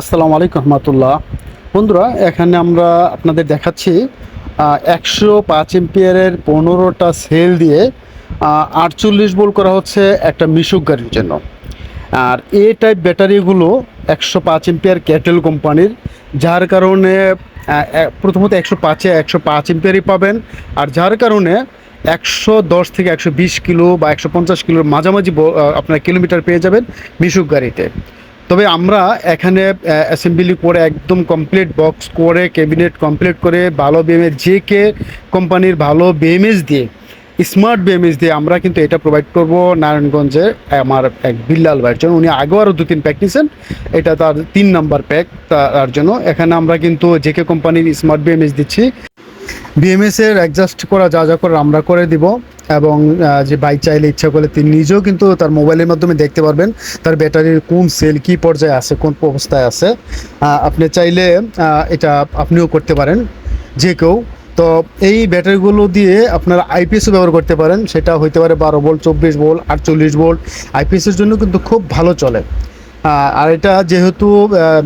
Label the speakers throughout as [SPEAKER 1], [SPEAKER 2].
[SPEAKER 1] আসসালামু আলাইকুম রহমতুল্লাহ। বন্ধুরা, এখানে আমরা আপনাদের দেখাচ্ছি একশো পাঁচ এম্পিয়ারের পনেরোটা সেল দিয়ে আটচল্লিশ বোল করা হচ্ছে একটা মিশুক গাড়ির জন্য। আর এ টাইপ ব্যাটারিগুলো একশো পাঁচ এম্পিয়ার ক্যাটেল কোম্পানির, যার কারণে প্রথমত একশো পাঁচে একশো পাঁচ এম্পিয়ারই পাবেন, আর যার কারণে একশো দশ থেকে একশো বিশ কিলো বা একশো পঞ্চাশ কিলোর মাঝামাঝি আপনার কিলোমিটার পেয়ে যাবেন মিশুক গাড়িতে। তবে আমরা এখানে অ্যাসেম্বলি করে একদম কমপ্লিট বক্স করে ক্যাবিনেট কমপ্লিট করে ভালো বিএমএস যে কে কোম্পানির ভালো বিএমএস দিয়ে স্মার্ট বিএমএস দিয়ে আমরা কিন্তু এটা প্রোভাইড করব নারায়ণগঞ্জে আমার এক বিল্লাল ভাইয়ের জন্য। উনি আগেও আরও দু তিন প্যাক নিয়েছেন এটা তার তিন নাম্বার প্যাক তার জন্য। এখানে আমরা কিন্তু যে কে কোম্পানির স্মার্ট বিএমএস দিচ্ছি। বিএমএস এর অ্যাডজাস্ট করা যা যা করে আমরা করে দিব। এবং যে বাইক চাইলে ইচ্ছা করলে তিনি নিজেও কিন্তু তার মোবাইলের মাধ্যমে দেখতে পারবেন তার ব্যাটারির কোন সেল কি পর্যায়ে আছে, কোন অবস্থায় আছে। আপনি চাইলে এটা আপনিও করতে পারেন, যে কেউ। তো এই ব্যাটারিগুলো দিয়ে আপনারা আইপিএসও ব্যবহার করতে পারেন, সেটা হইতে পারে বারো ভোল্ট চব্বিশ ভোল্ট আটচল্লিশ ভোল্ট আইপিএসের জন্য কিন্তু খুব ভালো চলে। আর এটা যেহেতু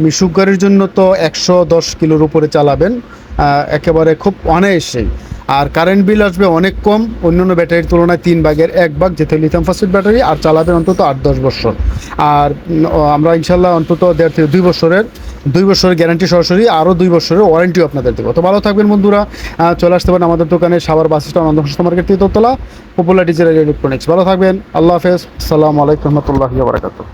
[SPEAKER 1] মিশুক গাড়ির জন্য তো একশো দশ কিলোর উপরে চালাবেন একেবারে খুব অনায়াসেই। আর কারেন্ট বিল আসবে অনেক কম, অন্যান্য ব্যাটারির তুলনায় তিন ভাগের এক ভাগ যেতে লিথিয়াম ফসফেট ব্যাটারি আর চালাবেন অন্তত আট, দশ বছর। আর আমরা ইনশাল্লাহ অন্তত দেড় থেকে দুই বছরের দুই বছরের গ্যারান্টি সরাসরি, আরও দুই বছরের ওয়ারেন্টিও আপনাদের দেবো। তো ভালো থাকবেন বন্ধুরা চলে আসতে পারেন আমাদের দোকানে সাবার বাস স্ট্যান্ড সংস্থা মার্কেট তৃতীয়তলা পপুলার ডিজিটাল ইলেকট্রনিক্স ভালো থাকবেন, আল্লাহ হাফেজ, সালামু আলাইকুম, রহমতুল্লাহ বারাকাতুহ।